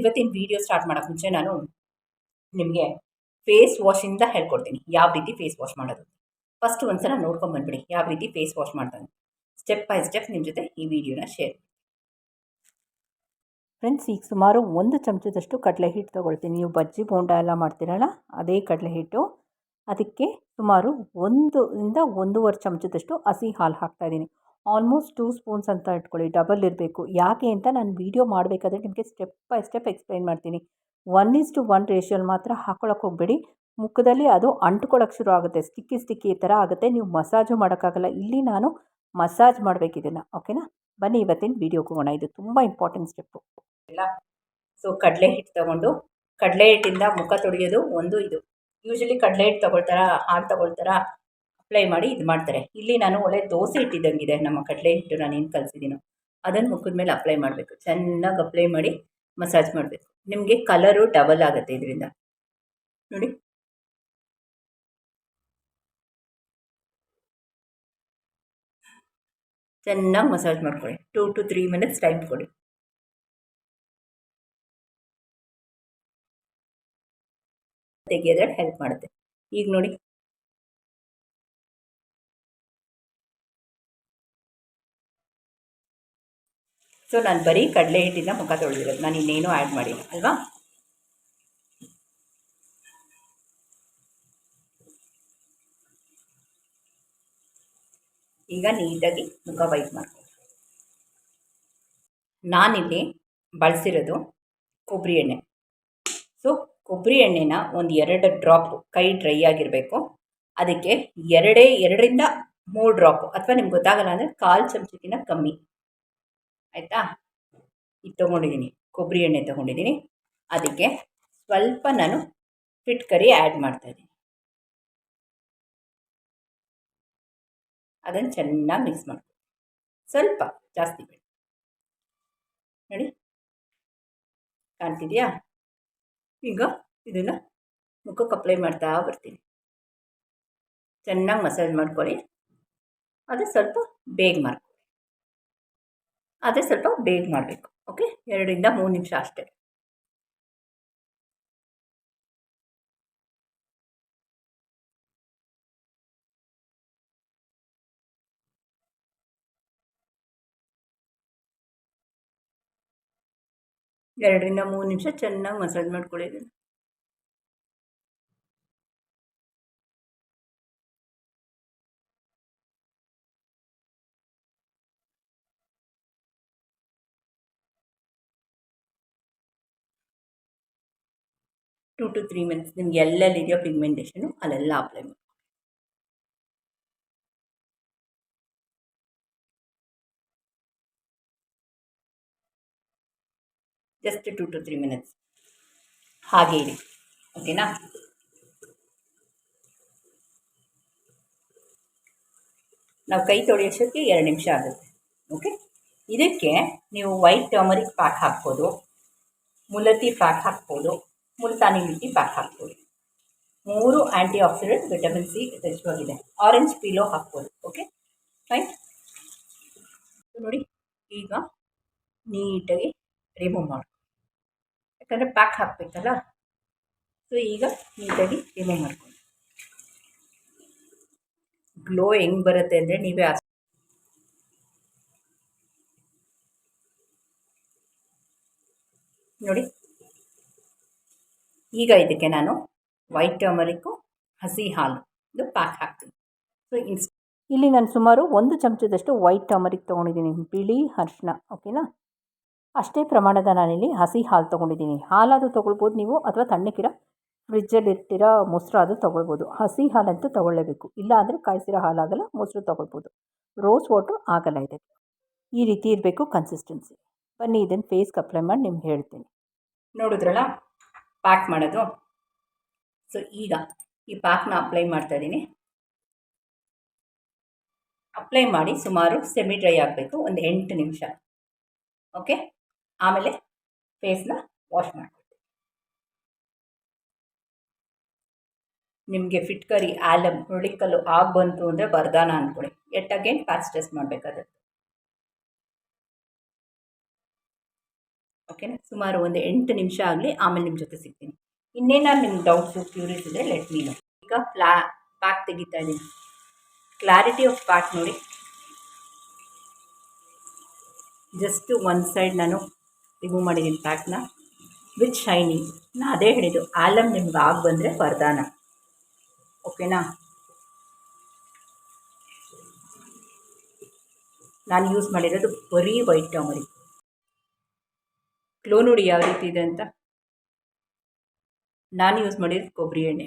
ಇವತ್ತಿನ video start ಮಾಡೋಕ್ಕೆ ಮುಂಚೆ ನಾನು ನಿಮಗೆ ಫೇಸ್ ವಾಶಿಂದ ಹೇಳ್ಕೊಡ್ತೀನಿ ಯಾವ ರೀತಿ ಫೇಸ್ ವಾಶ್ ಮಾಡೋದು? ಫಸ್ಟ್ ಒಂದ್ಸಲ ನೋಡ್ಕೊಂಡು ಬಂದ್ಬಿಡಿ. ಯಾವ ರೀತಿ ಫೇಸ್ ವಾಶ್ ಮಾಡ್ತಾನೆ ಸ್ಟೆಪ್ ಬೈ ಸ್ಟೆಪ್ ನಿಮ್ಮ ಜೊತೆ ಈ ವಿಡಿಯೋನ ಶೇರ್ ಫ್ರೆಂಡ್ಸ್ ಈಗ ಸುಮಾರು ಒಂದು ಚಮಚದಷ್ಟು ಕಡಲೆ ಹಿಟ್ಟು ತೊಗೊಳ್ತೀನಿ. ನೀವು ಬಜ್ಜಿ, ಬೋಂಡ ಎಲ್ಲ ಮಾಡ್ತೀರಲ್ಲ, ಅದೇ ಕಡಲೆ ಹಿಟ್ಟು. ಅದಕ್ಕೆ ಸುಮಾರು ಒಂದು ಇಂದ ಒಂದೂವರೆ ಚಮಚದಷ್ಟು ಹಸಿ ಹಾಲು ಹಾಕ್ತಾಯಿದ್ದೀನಿ ಆಲ್ಮೋಸ್ಟ್ ಟೂ ಸ್ಪೂನ್ಸ್ ಅಂತ ಇಟ್ಕೊಳ್ಳಿ, ಡಬಲ್ ಇರಬೇಕು. ಯಾಕೆ ಅಂತ ನಾನು ವೀಡಿಯೋ ಮಾಡಬೇಕಾದ್ರೆ ನಿಮಗೆ ಸ್ಟೆಪ್ ಬೈ ಸ್ಟೆಪ್ ಎಕ್ಸ್ಪ್ಲೈನ್ ಮಾಡ್ತೀನಿ. ಒನ್ ಈಸ್ ಟು ಒನ್ ರೇಷಿಯೋಲಿ ಮಾತ್ರ ಹಾಕ್ಕೊಳಕ್ಕೆ ಹೋಗಬೇಡಿ. ಮುಖದಲ್ಲಿ ಅದು ಅಂಟ್ಕೊಳ್ಳೋಕೆ ಶುರು ಆಗುತ್ತೆ. ಸ್ಟಿಕ್ಕಿ ಸ್ಟಿಕ್ಕಿ ಈ ಥರ ಆಗುತ್ತೆ. ನೀವು ಮಸಾಜು ಮಾಡೋಕ್ಕಾಗಲ್ಲ. ಇಲ್ಲಿ ನಾನು ಮಸಾಜ್ ಮಾಡಬೇಕು ಇದನ್ನು. ಓಕೆನಾ? ಬನ್ನಿ ಇವತ್ತಿನ ವೀಡಿಯೋಗೆ ಹೋಗೋಣ. ಇದು ತುಂಬ ಇಂಪಾರ್ಟೆಂಟ್ ಸ್ಟೆಪ್ಪು. ಇಲ್ಲ. ಸೊ, ಕಡಲೆ ಹಿಟ್ಟು ತೊಗೊಂಡು, ಕಡಲೆ ಹಿಟ್ಟಿಂದ ಮುಖ ತೊಳೆಯೋದು ಒಂದು ಇದು. ಯೂಶಲಿ ಕಡಲೆ ಹಿಟ್ಟು ತೊಗೊಳ್ತಾರ, ಹಾಲು ತೊಗೊಳ್ತಾರ ಅಪ್ಲೈ ಮಾಡಿ ಇದು ಮಾಡ್ತಾರೆ. ಇಲ್ಲಿ ನಾನು ಒಳ್ಳೆ ದೋಸೆ ಇಟ್ಟಿದ್ದಂಗಿದೆ, ನಮ್ಮ ಕಡಲೆ ಹಿಟ್ಟು ನಾನು ಏನು ಕಲಿಸಿದ್ದೀನೋ ಅದನ್ನು ಮುಖದ ಮೇಲೆ ಅಪ್ಲೈ ಮಾಡಬೇಕು. ಚೆನ್ನಾಗಿ ಅಪ್ಲೈ ಮಾಡಿ ಮಸಾಜ್ ಮಾಡಬೇಕು. ನಿಮಗೆ ಕಲರು ಡಬಲ್ ಆಗುತ್ತೆ ಇದರಿಂದ. ನೋಡಿ. ಚೆನ್ನಾಗಿ ಮಸಾಜ್ ಮಾಡ್ಕೊಳ್ಳಿ. Two to three minutes time ಕೊಡಿ. ತೆಗೆಯೋದ್ರಲ್ಲಿ ಹೆಲ್ಪ್ ಮಾಡುತ್ತೆ. ಈಗ ನೋಡಿ. ಸೊ ನಾನು ಬರೀ ಕಡಲೆ ಹಿಟ್ಟಿನ ಮುಖ ತೊಳೆದಿರೋದು. ನಾನು ಇನ್ನೇನು ಆ್ಯಡ್ ಮಾಡಿಲ್ಲ, ಅಲ್ವಾ? ಈಗ ನೀಟಾಗಿ ಮುಖ ವೈಟ್ ಮಾಡ್ಕೊಳ್ಳಿ. ನಾನಿಲ್ಲಿ ಬಳಸಿರೋದು ಕೊಬ್ಬರಿ ಎಣ್ಣೆ. ಸೊ ಕೊಬ್ಬರಿ ಎಣ್ಣೆನ ಒಂದು ಎರಡು ಡ್ರಾಪ್ ಕೈ ಡ್ರೈ ಆಗಿರಬೇಕು. ಅದಕ್ಕೆ ಎರಡೇ, ಎರಡರಿಂದ ಮೂರು ಡ್ರಾಪು ಅಥವಾ ನಿಮ್ಗೆ ಗೊತ್ತಾಗಲ್ಲ ಅಂದರೆ ಕಾಲು ಚಮಚಕ್ಕಿಂತ ಕಮ್ಮಿ. ಆಯಿತಾ? ಇದು ತೊಗೊಂಡಿದ್ದೀನಿ ಕೊಬ್ಬರಿ ಎಣ್ಣೆ ತೊಗೊಂಡಿದ್ದೀನಿ ಅದಕ್ಕೆ ಸ್ವಲ್ಪ ನಾನು ಕರಿ ಆ್ಯಡ್ ಮಾಡ್ತಾಯಿದ್ದೀನಿ ಅದನ್ನು ಚೆನ್ನಾಗಿ ಮಿಕ್ಸ್ ಮಾಡ್ತೀನಿ ಸ್ವಲ್ಪ ಜಾಸ್ತಿ ಬೇಡ. ನೋಡಿ. ಕಾಣ್ತಿದೆಯಾ? ಈಗ ಇದನ್ನು ಮುಖಕ್ಕೆ ಅಪ್ಲೈ ಮಾಡ್ತಾ ಬರ್ತೀನಿ. ಚೆನ್ನಾಗಿ ಮಸಾಜ್ ಮಾಡ್ಕೊಳ್ಳಿ. ಅದು ಸ್ವಲ್ಪ ಬೇಗ ಮಾಡ್ಕೊಳ್ಳಿ ಅದೇ ಸ್ವಲ್ಪ ಬೇಗ ಮಾಡಬೇಕು ಓಕೆ ಎರಡರಿಂದ ಮೂರು ನಿಮಿಷ ಅಷ್ಟೇ. ಎರಡರಿಂದ ಮೂರು ನಿಮಿಷ ಚೆನ್ನಾಗಿ ಮಸಾಜ್ ಮಾಡ್ಕೊಳ್ಳಿ ಟೂ ಟು ತ್ರೀ ಮಿನಿಟ್ಸ್ ನಿಮ್ಗೆ ಎಲ್ಲೆಲ್ಲಿ ಇದೆಯೋ ಪಿಗ್ಮೆಂಟೇಷನು ಅಲ್ಲೆಲ್ಲ ಅಪ್ಲೈ ಮಾಡಿ just two to three minutes ಹಾಗೆ ಇರಿ. ಓಕೆನಾ ನಾವು ಕೈ ತೊಳೆಯೋಷ್ಟಕ್ಕೆ ಎರಡು ನಿಮಿಷ ಆಗುತ್ತೆ. ಓಕೆ ಇದಕ್ಕೆ ನೀವು ವೈಟ್ ಟರ್ಮರಿಕ್ ಪ್ಯಾಕ್ ಹಾಕ್ಬೋದು ಮುಲತಿ ಪ್ಯಾಕ್ ಹಾಕ್ಬೋದು ಮುಲ್ತಾನಿ ಮಿಟ್ಟಿ ಪ್ಯಾಕ್ ಹಾಕ್ಕೊಳ್ಳಿ ಮೂರು ಆ್ಯಂಟಿ ಆಕ್ಸಿಡೆಂಟ್ ವಿಟಮಿನ್ ಸಿ ಯಥೇಚ್ಛವಾಗಿದೆ ಆರೆಂಜ್ ಪೀಲೋ ಹಾಕ್ಬೋದು ಓಕೆ ಫೈನ್ ನೋಡಿ, ಈಗ ನೀಟಾಗಿ ರಿಮೂವ್ ಮಾಡಿ ಯಾಕಂದರೆ ಪ್ಯಾಕ್ ಹಾಕಬೇಕಲ್ಲ? ಸೊ ಈಗ ನೀಟಾಗಿ ರಿಮೂವ್ ಮಾಡ್ಕೊಳ್ಳಿ ಗ್ಲೋ ಹೆಂಗೆ ಬರುತ್ತೆ ಅಂದರೆ ನೀವೇ ನೋಡಿ ಈಗ ಇದಕ್ಕೆ ನಾನು ವೈಟ್ ಟರ್ಮರಿಕ್ಕು ಹಸಿ ಹಾಲು ಇದು ಪ್ಯಾಕ್ ಹಾಕ್ತೀನಿ. ಸೊ ಇನ್ಸ್ ಇಲ್ಲಿ ನಾನು ಸುಮಾರು ಒಂದು ಚಮಚದಷ್ಟು ವೈಟ್ ಟರ್ಮರಿಕ್ ತೊಗೊಂಡಿದ್ದೀನಿ ಬಿಳಿ ಅರಿಶಿನ ಓಕೆನಾ ಅಷ್ಟೇ ಪ್ರಮಾಣದ ನಾನಿಲ್ಲಿ ಹಸಿ ಹಾಲು ತೊಗೊಂಡಿದ್ದೀನಿ. ಹಾಲಾದರೂ ತೊಗೊಳ್ಬೋದು ನೀವು ಅಥವಾ ತಣ್ಣಕ್ಕಿರೋ ಫ್ರಿಜ್ಜಲ್ಲಿ ಇಟ್ಟಿರೋ ಮೊಸರು ಅದು ತೊಗೊಳ್ಬೋದು. ಹಸಿ ಹಾಲಂತೂ ತೊಗೊಳ್ಳೇಬೇಕು. ಇಲ್ಲ ಅಂದರೆ ಕಾಯಿಸಿರೋ ಹಾಲಾಗಲ್ಲ ಮೊಸರು ತೊಗೊಳ್ಬೋದು. ರೋಸ್ ವಾಟರ್ ಆಗಲ್ಲ ಇದಕ್ಕೆ. ಈ ರೀತಿ ಇರಬೇಕು ಕನ್ಸಿಸ್ಟೆನ್ಸಿ ಬನ್ನಿ ಇದನ್ನು ಫೇಸ್ಗೆ ಅಪ್ಲೈ ಮಾಡಿ ನಿಮ್ಗೆ ಹೇಳ್ತೀನಿ. ನೋಡಿದ್ರಲ್ಲ? ಪ್ಯಾಕ್ ಮಾಡೋದು. ಸೊ ಈಗ ಈ ಪ್ಯಾಕ್ನ ಅಪ್ಲೈ ಮಾಡ್ತಾ ಇದ್ದೀನಿ. ಅಪ್ಲೈ ಮಾಡಿ ಸುಮಾರು ಸೆಮಿ ಡ್ರೈ ಆಗಬೇಕು, ಒಂದು ಎಂಟು ನಿಮಿಷ. ಓಕೆ ಆಮೇಲೆ ಫೇಸ್ನ ವಾಶ್ ಮಾಡಿ ನಿಮಗೆ ಫಿಟ್ಕರಿ ಆಲಮ್ ಹುಳಿಕಲ್ಲು ಆಗಿ ಬಂತು ಅಂದರೆ ಬರ್ದಾನ ಅಂದ್ಕೊಳ್ಳಿ ಎಟ್ ಅಗೇನ್ ಪ್ಯಾಚ್ ಟೆಸ್ಟ್ ಮಾಡಬೇಕಾದ್ರೆ ಓಕೆನಾ ಸುಮಾರು ಒಂದು ಎಂಟು ನಿಮಿಷ ಆಗಲಿ ಆಮೇಲೆ ನಿಮ್ಮ ಜೊತೆ ಸಿಗ್ತೀನಿ. ಇನ್ನೇನಾದ್ರು ನಿಮ್ಗೆ ಡೌಟ್ಸು ಕ್ಯೂರಿಯಸ್ ಇದೆ ಲೆಟ್ ಮೀ ನೋ ಈಗ ಫ್ಲಾ ಪ್ಯಾಕ್ ತೆಗಿತಾ ಇದ್ದೀನಿ. ಕ್ಲಾರಿಟಿ ಆಫ್ ಪ್ಯಾಕ್ ನೋಡಿ. ಜಸ್ಟ್ ಒನ್ ಸೈಡ್ ನಾನು ರಿಮೂವ್ ಮಾಡಿದ್ದೀನಿ ಪ್ಯಾಕ್ನ ವಿತ್ ಶೈನಿಂಗ್ ನಾ ಅದೇ ಹೇಳಿದ್ದು ಆಲಮ್ ನಿಮ್ಗೆ ಆಗಿ ಬಂದರೆ ವರದಾನ. ಓಕೆನಾ ನಾನು ಯೂಸ್ ಮಾಡಿರೋದು ಬರೀ ವೈಟ್ ಟಮರಿ ಕ್ಲೋ ನೋಡಿ ಯಾವ ರೀತಿ ಇದೆ ಅಂತ? ನಾನು ಯೂಸ್ ಮಾಡಿದ್ದು ಕೊಬ್ಬರಿ ಎಣ್ಣೆ.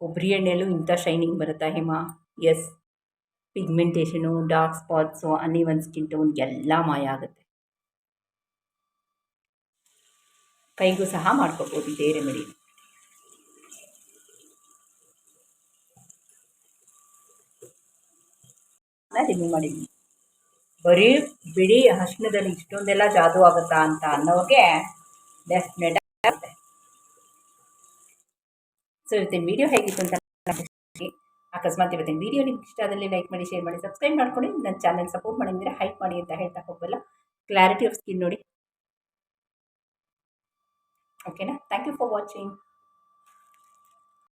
ಕೊಬ್ಬರಿ ಎಣ್ಣೆಯಲ್ಲೂ ಇಂಥ ಶೈನಿಂಗ್ ಬರುತ್ತಾ Hima? Yes pigmentation dark spots uneven skin tone ಎಲ್ಲ ಮಾಯ ಆಗುತ್ತೆ. ಕೈಗೂ ಸಹ ಮಾಡ್ಕೋಬೋದು ಇದೇ ರೆಮಿಡಿ ರಿಮೂವ್ ಮಾಡಿದ್ದೀನಿ. ಬರೀ ಬಿಡಿ ಹಸ್ನದಲ್ಲಿ ಇಷ್ಟೊಂದೆಲ್ಲ ಜಾದು ಆಗುತ್ತಾ ಅಂತ ಅನ್ನೋರಿಗೆ ಡೆಫಿನೆಟ್ ಆಗುತ್ತೆ. ಸೊ ಇವತ್ತಿನ ವಿಡಿಯೋ ಹೇಗಿತ್ತು ಅಂತ ಅಕಸ್ಮಾತ್ ಇವತ್ತಿನ ವಿಡಿಯೋ ನಿಮ್ಗೆ ಇಷ್ಟ ಆದಲ್ಲಿ ಲೈಕ್ ಮಾಡಿ ಶೇರ್ ಮಾಡಿ ಸಬ್ಸ್ಕ್ರೈಬ್ ಮಾಡ್ಕೊಂಡು ನನ್ನ ಚಾನಲ್ ಸಪೋರ್ಟ್ ಮಾಡಿದ್ರೆ ಹೈಪ್ ಮಾಡಿ ಅಂತ ಹೇಳ್ತಾ ಹೋಗಲ್ಲ ಕ್ಲಾರಿಟಿ ಆಫ್ ಸ್ಕಿನ್ ನೋಡಿ. ಓಕೆನಾ ಥ್ಯಾಂಕ್ ಯು ಫಾರ್ ವಾಚಿಂಗ್